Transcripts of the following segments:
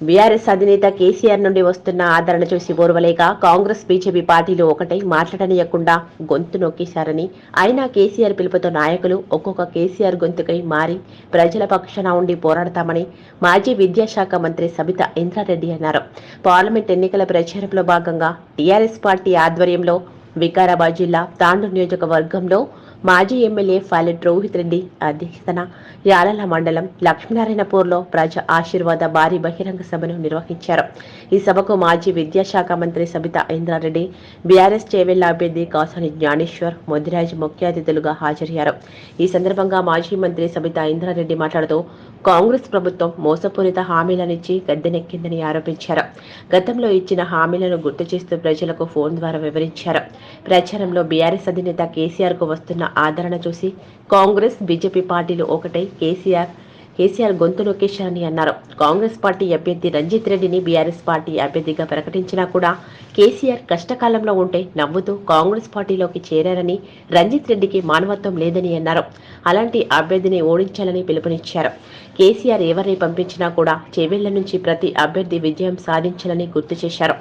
BRS అధినేత కేసీఆర్ నుండి వస్తున్న ఆదరణ చూసి ఓర్వలేక కాంగ్రెస్ బీజేపీ పార్టీలు ఒకటై మాట్లాడనీయకుండా గొంతు నొక్కేశారని. అయినా కేసీఆర్ పిలుపుతో నాయకులు ఒక్కొక్క కేసీఆర్ గొంతుకై మారి ప్రజల పక్షాన ఉండి పోరాడతామని మాజీ విద్యాశాఖ మంత్రి సబిత ఇంద్రారెడ్డి అన్నారు. పార్లమెంట్ ఎన్నికల ప్రచారంలో భాగంగా టీఆర్ఎస్ పార్టీ ఆధ్వర్యంలో వికారాబాద్ జిల్లా తాండూరు నియోజకవర్గంలో మాజీ ఎమ్మెల్యే ఫాలెట్ రోహిత్ రెడ్డి అధ్యక్షతన యాలల మండలం లక్ష్మీనారాయణపూర్లో ప్రజా ఆశీర్వాద భారీ బహిరంగ సభను నిర్వహించారు. ఈ సభకు మాజీ విద్యాశాఖ మంత్రి సబితా ఇంద్రారెడ్డి బీఆర్ఎస్ చేవెళ్ళ అభ్యర్థి కాసాని జ్ఞానేశ్వర్ మొదిరాజ్ ముఖ్య అతిథులుగా హాజరయ్యారు. ఈ సందర్భంగా మాజీ మంత్రి సబితా ఇంద్రారెడ్డి మాట్లాడుతూ కాంగ్రెస్ ప్రభుత్వం మోసపూరిత హామీలనిచ్చి గద్దెనెక్కిందని ఆరోపించారు. గతంలో ఇచ్చిన హామీలను గుర్తు చేస్తూ ప్రజలకు ఫోన్ ద్వారా వివరించారు. ప్రచారంలో బీఆర్ఎస్ అధినేత కేసీఆర్కు వస్తున్న ఆదరణ చూసి కాంగ్రెస్ బీజేపీ పార్టీలు ఒకటై కేసీఆర్ కేసీఆర్ గొంతు నొక్కేశారని అన్నారు. కాంగ్రెస్ పార్టీ అభ్యర్థి రంజిత్ రెడ్డిని బీఆర్ఎస్ పార్టీ అభ్యర్థిగా ప్రకటించినా కూడా కేసీఆర్ కష్టకాలంలో ఉంటే నవ్వుతూ కాంగ్రెస్ పార్టీలోకి చేరారని రంజిత్ రెడ్డికి మానవత్వం లేదని అన్నారు. అలాంటి అభ్యర్థిని ఓడించాలని పిలుపునిచ్చారు. కేసీఆర్ ఎవరిని పంపించినా కూడా చెవిళ్ళ నుంచి ప్రతి అభ్యర్థి విజయం సాధించాలని గుర్తు చేశారు.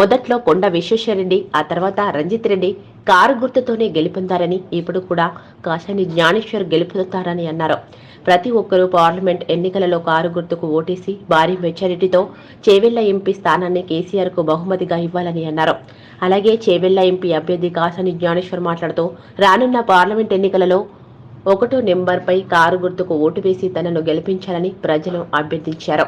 మొదట్లో కొండ విశ్వేశ్వరరెడ్డి ఆ తర్వాత రంజిత్ రెడ్డి కారు గుర్తుతోనే గెలుపొందారని ఇప్పుడు కూడా కాశాని జ్ఞానేశ్వర్ గెలుపొందుతారని అన్నారు. ప్రతి ఒక్కరూ పార్లమెంట్ ఎన్నికలలో కారు గుర్తుకు ఓటేసి భారీ మెజారిటీతో చేవెళ్ళ ఎంపీ స్థానాన్ని కేసీఆర్కు బహుమతిగా ఇవ్వాలని అన్నారు. అలాగే చేవెళ్ళ ఎంపీ అభ్యర్థి కాసని జ్ఞానేశ్వర్ మాట్లాడుతూ రానున్న పార్లమెంట్ ఎన్నికలలో ఒకటో నెంబర్పై కారు గుర్తుకు ఓటు వేసి తనను గెలిపించాలని ప్రజలు అభ్యర్థించారు.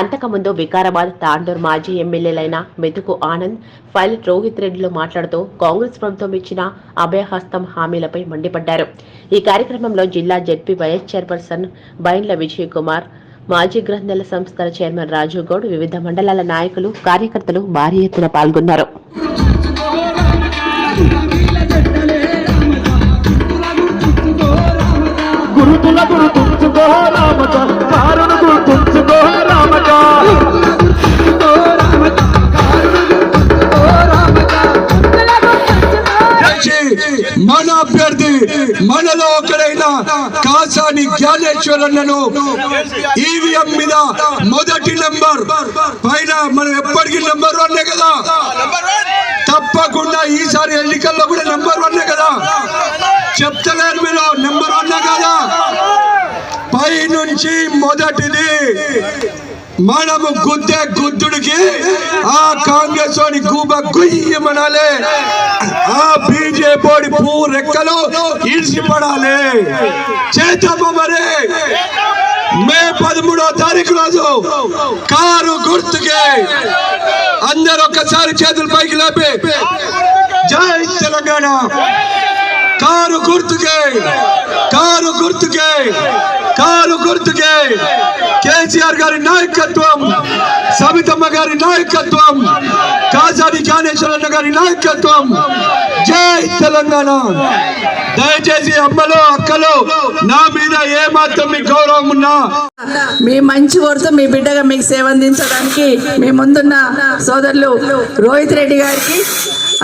అంతకుముందు వికారాబాద్ తాండూర్ మాజీ ఎమ్మెల్యేలైన మెతుకు ఆనంద్ ఫైల్ రోహిత్ రెడ్డిలు మాట్లాడుతూ కాంగ్రెస్ ప్రభుత్వం ఇచ్చిన అభయహస్తం హామీలపై మండిపడ్డారు. ఈ కార్యక్రమంలో జిల్లా ZP vice chairperson Bindla Vijay Kumar మాజీ గ్రంథాల సంస్థల చైర్మన్ రాజు గౌడ్ వివిధ మండలాల నాయకులు కార్యకర్తలు భారీ ఎత్తున పాల్గొన్నారు. గురుతుల గుర్తుంచుకో రామక కారును గుర్తుంచుకో రామక మన అభ్యర్థి మనలో ఒకరైన కాసాని జ్ఞానేశ్వరన్నను ఈవీఎం మీద మొదటి నంబర్. పైన మనం ఎప్పటికీ నంబర్ వన్ కదా. తప్పకుండా ఈసారి ఎన్నికల్లో కూడా నెంబర్ వన్ కదా. చెప్తలేరు మీరు నెంబర్ వన్ కదా. పై నుంచి మొదటిది. మనము గుద్దే గుద్దుడికి ఆ కాంగ్రెస్ వాడి గూబ గుయ్యమనాలి. ఆ బీజేపీ పూ రెక్కలు ఈడ్చి పడాలి చేద్దామా మే పదమూడో తారీఖు రోజు కారు గుర్తుకే. అందరు ఒక్కసారి చేతులు పైకి లేపి. జై తెలంగాణ. కారు గుర్తుకే కారు గుర్తుకే కారు గుర్తుకే. కేసీఆర్ గారి నాయకత్వం సబితమ్మ గారి నాయకత్వం కాజాని జ్ఞానేశ్వరన్న గారి నాయకత్వం జై తెలంగాణ. దయచేసి అమ్మలు అక్కలు నా మీద ఏ మాత్రం మీ గౌరవం ఉన్నా. మీ మంచి కోరుతూ మీ బిడ్డగా మీకు సేవ అందించడానికి మీ ముందున్న సోదరులు రోహిత్ రెడ్డి గారికి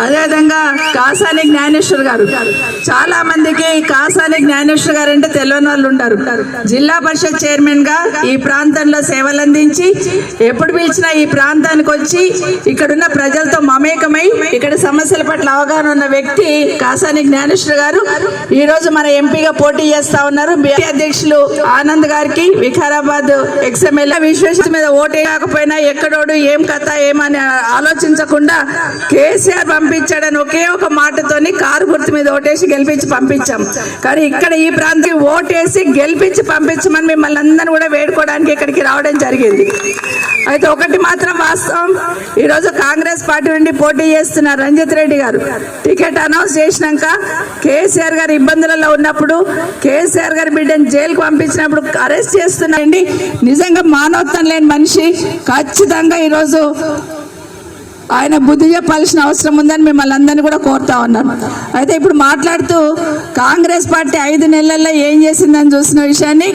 అదేవిధంగా కాసాని జ్ఞానేశ్వర్ గారు. చాలా మందికి కాసాని జ్ఞానేశ్వర్ గారు అంటే తెలియని వాళ్ళు ఉంటారు. జిల్లా పరిషత్ చైర్మన్గా ఈ ప్రాంతంలో సేవలు అందించి ఎప్పుడు పిలిచినా ఈ ప్రాంతానికి వచ్చి ఇక్కడున్న ప్రజలతో మమేకమై ఇక్కడ సమస్యల పట్ల అవగాహన ఉన్న వ్యక్తి కాసాని జ్ఞానేశ్వర గారు. ఈ రోజు మన ఎంపీగా పోటీ చేస్తా ఉన్నారు. బీజేపీ అధ్యక్షులు ఆనంద్ గారికి వికారాబాద్ ఎక్స్ఎమ్మెల్యే విశ్వేశ్వర మీద ఓటే కాకపోయినా ఎక్కడోడు ఏం కథ ఏమని ఆలోచించకుండా కేసీఆర్ పంపించాడని ఒకే ఒక మాటతోని కారు గుర్తు మీద ఓటేసి గెలిపించి పంపించాం. కానీ ఇక్కడ ఈ ప్రాంతం ఓటేసి గెలిపించి పంపించమని మిమ్మల్ని అందరిని కూడా వేడుకోవడానికి ఇక్కడికి రావడం జరిగింది. అయితే ఒకటి మాత్రం వాస్తవం. ఈరోజు కాంగ్రెస్ పార్టీ నుండి పోటీ చేస్తున్నారు రంజిత్ రెడ్డి గారు. టికెట్ అనౌన్స్ చేసినాక కేసీఆర్ గారు ఇబ్బందులలో ఉన్నప్పుడు కేసీఆర్ గారి బిడ్డను జైలుకు పంపించినప్పుడు అరెస్ట్ చేస్తున్నాయండి నిజంగా మానవత్వం లేని మనిషి ఖచ్చితంగా ఈరోజు ఆయన బుద్ధి చెప్పాల్సిన అవసరం ఉందని మిమ్మల్ని అందరినీ కూడా కోరుతా ఉన్నాను. అయితే ఇప్పుడు మాట్లాడుతూ కాంగ్రెస్ పార్టీ ఐదు నెలల్లో ఏం చేసిందని చూసిన విషయాన్ని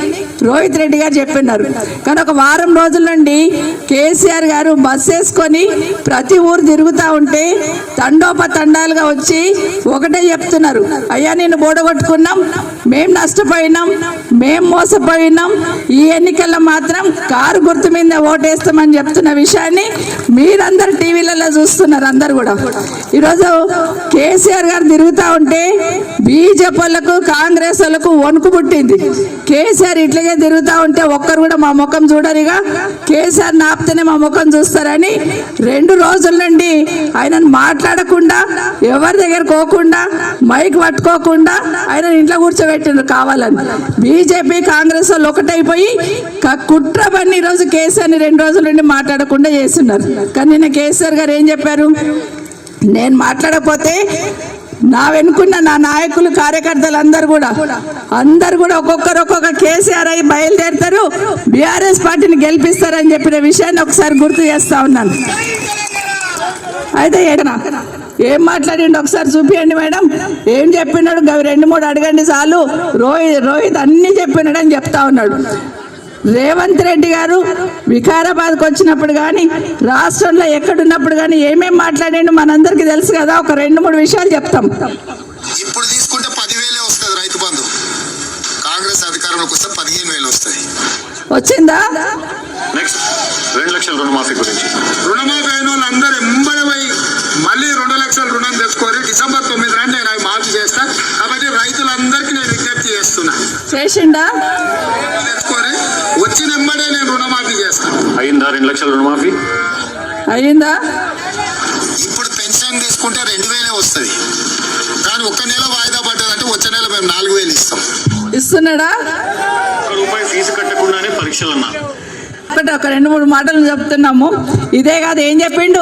రోహిత్ రెడ్డి గారు చెప్పినారు. కానీ ఒక వారం రోజుల నుండి కేసీఆర్ గారు బస్ వేసుకొని ప్రతి ఊరు తిరుగుతూ ఉంటే తండోపతండాలుగా వచ్చి ఒకటే చెప్తున్నారు. అయ్యా నేను బోడగొట్టుకున్నాం మేం నష్టపోయినాం మేం మోసపోయినాం ఈ ఎన్నికల్లో మాత్రం కారు గుర్తు మీద ఓటేస్తామని చెప్తున్న విషయాన్ని మీరందరు టీవీలలో చూస్తున్నారు అందరు కూడా. ఈరోజు కేసీఆర్ గారు తిరుగుతూ ఉంటే బీజేపీ వాళ్ళకు కాంగ్రెస్ వాళ్ళకు వణుకు పుట్టింది. కేసీఆర్ ఇట్లాగే తిరుగుతూ ఉంటే ఒక్కరు కూడా మా ముఖం చూడరిగా కేసీఆర్ నాపితేనే మా ముఖం చూస్తారని రెండు రోజుల నుండి ఆయనను మాట్లాడకుండా ఎవరి దగ్గర పోకుండా మైక్ పట్టుకోకుండా ఆయన ఇంట్లో కూర్చోబెట్టిండ్రు కావాలని. బీజేపీ కాంగ్రెస్ వాళ్ళు ఒకటైపోయి కుట్ర పని ఈరోజు కేసీఆర్ని రెండు రోజుల నుండి మాట్లాడకుండా చేస్తున్నారు. కానీ నిన్న కేసీఆర్ గారు ఏం చెప్పారు? నేను మాట్లాడకపోతే నా వెనుకున్న నా నాయకులు కార్యకర్తలు అందరు కూడా అందరు కూడా ఒక్కొక్కరు ఒక్కొక్క కేసీఆర్ అయి బయలుదేరుతారు. బీఆర్ఎస్ పార్టీని గెలిపిస్తారని చెప్పిన విషయాన్ని ఒకసారి గుర్తు చేస్తా ఉన్నాను. అయితే ఏడనా? ఏం మాట్లాడిండు? ఒకసారి చూపియండి మేడం. ఏం చెప్పినాడు? రెండు మూడు అడగండి చాలు. రోహిత్ రోహిత్ అన్ని చెప్పినాడు అని చెప్తా ఉన్నాడు. రేవంత్ రెడ్డి గారు వికారాబాద్కి వచ్చినప్పుడు కానీ రాష్ట్రంలో ఎక్కడున్నప్పుడు కానీ ఏమేం మాట్లాడిండు మనందరికీ తెలుసు కదా ఒక రెండు మూడు విషయాలు చెప్తాం. ఇప్పుడు తీసుకుంటే పదివేలే వస్తుంది రైతు బంధు. కాంగ్రెస్ అధికారంలోకి వస్తే పదిహేను వేలు వస్తుంది వచ్చిందా? నెక్స్ట్ రెండు లక్షల రుణమాఫీ గురించి. రుణమాఫీ అయిన వాళ్ళందరూ మళ్ళీ రెండు లక్షల రుణం తెచ్చుకొని డిసెంబర్ తొమ్మిది నాడు నేను అవి మాఫీ చేస్తా. కాబట్టి రైతులందరికీ నేను విజ్ఞప్తి చేస్తున్నా. చేసిండా తెచ్చుకొని వచ్చిన ఎంబడే నేను రుణమాఫీ చేస్తాను అయిందా రెండు లక్షల రుణమాఫీ? అయిందా ఇప్పుడు పెన్షన్ తీసుకుంటే రెండు వేలే వస్తుంది. కానీ ఒక్క నెల వాయిదా పడ్డదంటే వచ్చే నెల మేము నాలుగు వేలు ఇస్తాం. ఇస్తున్నాడా? ఒక్క రూపాయి ఫీజు కట్టకుండానే పరీక్షలు అన్నారు ఒకటి ఒక రెండు మూడు మాటలు చెప్తున్నాము. ఇదే కాదు ఏం చెప్పిండు?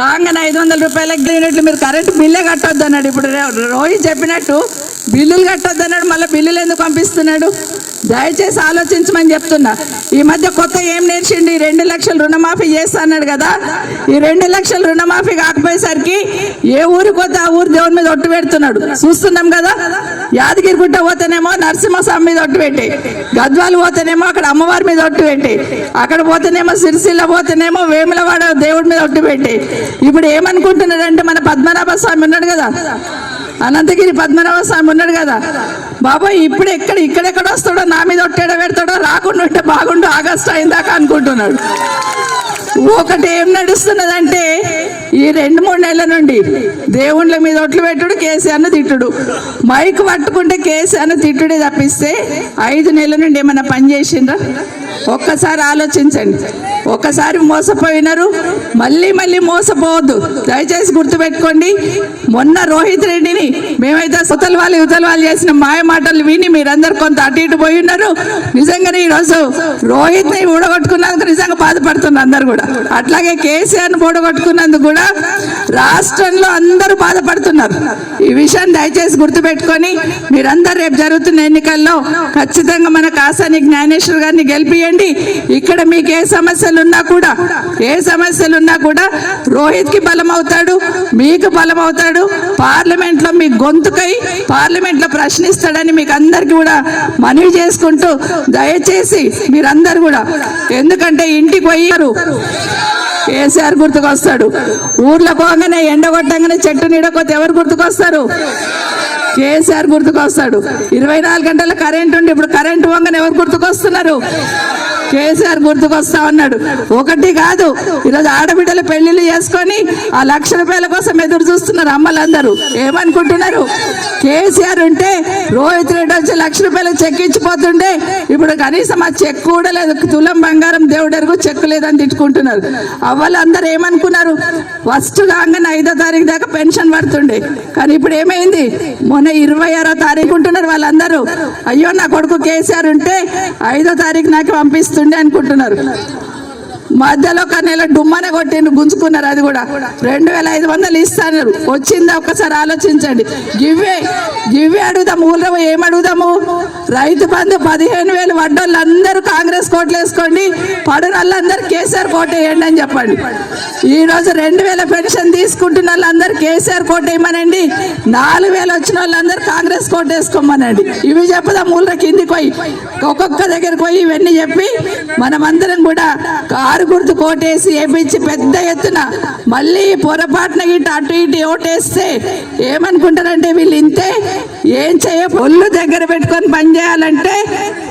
రాగానే ఐదు వందల రూపాయలకి దిగినట్లు మీరు కరెంట్ బిల్లే కట్టొద్దు అన్నాడు ఇప్పుడు రోహిత్ చెప్పినట్టు బిల్లులు కట్టొద్దు అన్నాడు మళ్ళీ బిల్లులు ఎందుకు పంపిస్తున్నాడు? దయచేసి ఆలోచించమని చెప్తున్నా. ఈ మధ్య కొత్త ఏం నేర్చిండు? ఈ రెండు లక్షలు రుణమాఫీ చేస్తా అన్నాడు కదా. ఈ రెండు లక్షలు రుణమాఫీ కాకపోయేసరికి ఏ ఊరికి పోతే ఆ ఊరు దేవుని మీద ఒట్టు పెడుతున్నాడు. చూస్తున్నాం కదా యాదగిరి గుట్ట పోతేనేమో నరసింహస్వామి మీద ఒట్టు పెట్టి. గద్వాలు పోతేనేమో అక్కడ అమ్మవారి మీద ఒట్టు పెట్టి. అక్కడ పోతేనేమో సిరిసిల్ల పోతేనేమో వేములవాడ దేవుడి మీద ఒట్టు పెట్టి. ఇప్పుడు ఏమనుకుంటున్నాడంటే మన పద్మనాభ స్వామి ఉన్నాడు కదా అనంతగిరి పద్మనాభ స్వామి ఉన్నాడు కదా. బాబాయ్ ఇప్పుడు ఎక్కడ ఇక్కడెక్కడ వస్తాడో నా మీద ఒట్టేడ పెడతాడో రాకుండా ఉంటే బాగుండు ఆగస్టు అయిందాకా అనుకుంటున్నాడు. ఒకటి ఏం నడుస్తున్నదంటే ఈ రెండు మూడు నెలల నుండి దేవుళ్ళ మీద ఒట్లు పెట్టుడు కేసీఆర్ను తిట్టుడు. మైక్ పట్టుకుంటే కేసీఆర్ను తిట్టుడే తప్పిస్తే ఐదు నెలల నుండి ఏమైనా పని చేసిండ్రా? ఒక్కసారి ఆలోచించండి. ఒక్కసారి మోసపోయినారు. మళ్ళీ మళ్ళీ మోసపోవద్దు. దయచేసి గుర్తుపెట్టుకోండి. మొన్న రోహిత్ రెడ్డిని మేమైతే సుతల వాళ్ళు యువతల వాళ్ళు చేసిన మాయ మాటలు విని మీరందరు కొంత అటు ఇటు పోయి ఉన్నారు. నిజంగానే ఈరోజు రోహిత్ని ఊడగొట్టుకున్నందుకు నిజంగా బాధపడుతున్నారు అందరు కూడా. అట్లాగే కేసీఆర్ని ఊడగొట్టుకున్నందుకు కూడా రాష్ట్రంలో అందరూ బాధపడుతున్నారు. ఈ విషయాన్ని దయచేసి గుర్తుపెట్టుకొని మీరందరూ రేపు జరుగుతున్న ఎన్నికల్లో ఖచ్చితంగా మన కాసాని జ్ఞానేశ్వర్ గారిని గెలిపియండి. ఇక్కడ మీకు ఏ సమస్యలు ఉన్నా కూడా ఏ సమస్యలు ఉన్నా కూడా రోహిత్కి బలం అవుతాడు మీకు బలం అవుతాడు పార్లమెంట్లో మీ గొంతుకై పార్లమెంట్లో ప్రశ్నిస్తాడని మీకు అందరికి కూడా మనవి చేసుకుంటూ దయచేసి మీరందరూ కూడా ఎందుకంటే ఇంటికి పోయారు కేసీఆర్ గుర్తుకొస్తాడు. ఊర్లో పోగానే ఎండ కొట్టంగానే చెట్టు నీడకపోతే ఎవరు గుర్తుకొస్తారు? కేసీఆర్ గుర్తుకొస్తాడు. ఇరవై నాలుగు గంటల కరెంట్ ఉండి ఇప్పుడు కరెంట్ పోగానే ఎవరు గుర్తుకొస్తున్నారు? కేసీఆర్ గుర్తుకొస్తా ఉన్నాడు. ఒకటి కాదు ఈరోజు ఆడబిడ్డలు పెళ్ళిళ్ళు చేసుకొని ఆ లక్ష రూపాయల కోసం ఎదురు చూస్తున్నారు అమ్మలందరూ. ఏమనుకుంటున్నారు? కేసీఆర్ ఉంటే రోహిత్ రెడ్డి వచ్చి లక్ష రూపాయలు చెక్ ఇచ్చిపోతుండే ఇప్పుడు కనీసం ఆ చెక్ కూడా లేదు. తులం బంగారం దేవుడెరుగు చెక్ లేదని తిట్టుకుంటున్నారు. అవ్వాలి అందరు ఏమనుకున్నారు? ఫస్ట్ కాగానే ఐదో తారీఖు దాకా పెన్షన్ పడుతుండే. కానీ ఇప్పుడు ఏమైంది? మొన్న ఇరవై ఆరో తారీఖు ఉంటున్నారు వాళ్ళందరూ. అయ్యో నా కొడుకు కేసీఆర్ ఉంటే ఐదో తారీఖు నాకు పంపిస్తుండే అనుకుంటున్నారు. మధ్యలో ఒక నెల డుమ్మన కొట్టిండు గుంజుకున్నారు అది కూడా. రెండు వేల ఐదు వందలు ఇస్తాను వచ్చిందా ఒక్కసారి ఆలోచించండి. గివ్వే గివ్వే అడుగుదాము ఊళ్ళో ఏం అడుగుదాము? రైతు బంధు పదిహేను వేలు వడ్డోళ్ళందరూ కాంగ్రెస్ కోట్లు వేసుకోండి పడిన వాళ్ళందరూ కేసీఆర్ కోట వేయండి అని చెప్పండి. ఈ రోజు రెండు వేల పెన్షన్ తీసుకుంటున్న వాళ్ళందరూ కేసీఆర్ కోట వేయమనండి నాలుగు వేలు వచ్చిన వాళ్ళందరూ కాంగ్రెస్ కోట వేసుకోమనండి. ఇవి చెప్పదా మూల కిందికి పోయి ఒక్కొక్క దగ్గరికి పోయి ఇవన్నీ చెప్పి మనమందరం కూడా కారు గుర్తు కోటేసి వేపించి పెద్ద ఎత్తున మళ్ళీ పొరపాటున గిట్ట అటు ఇటు ఓటేస్తే ఏమనుకుంటారంటే వీళ్ళు ఇంతే? ఏం చేయ? ఒళ్ళు దగ్గర పెట్టుకొని పని చేయాలంటే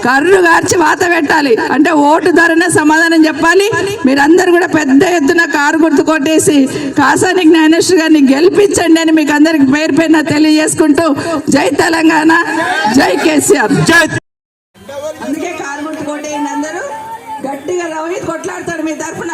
కర్రు గార్చి వాత పెట్టాలి. అంటే ఓటు ధరనే సమాధానం చెప్పాలి. మీరందరూ కూడా పెద్ద ఎత్తున కారు గుర్తు కొట్టేసి కాసాని జ్ఞానేశ్వర్ గారిని గెలిపించండి అని మీకు అందరికి పేరు పేరున తెలియజేసుకుంటూ జై తెలంగాణ జై కేసీఆర్. జై అందుకే గట్టిగా రోహిత్ కొట్లాడతాడు మీ తరఫున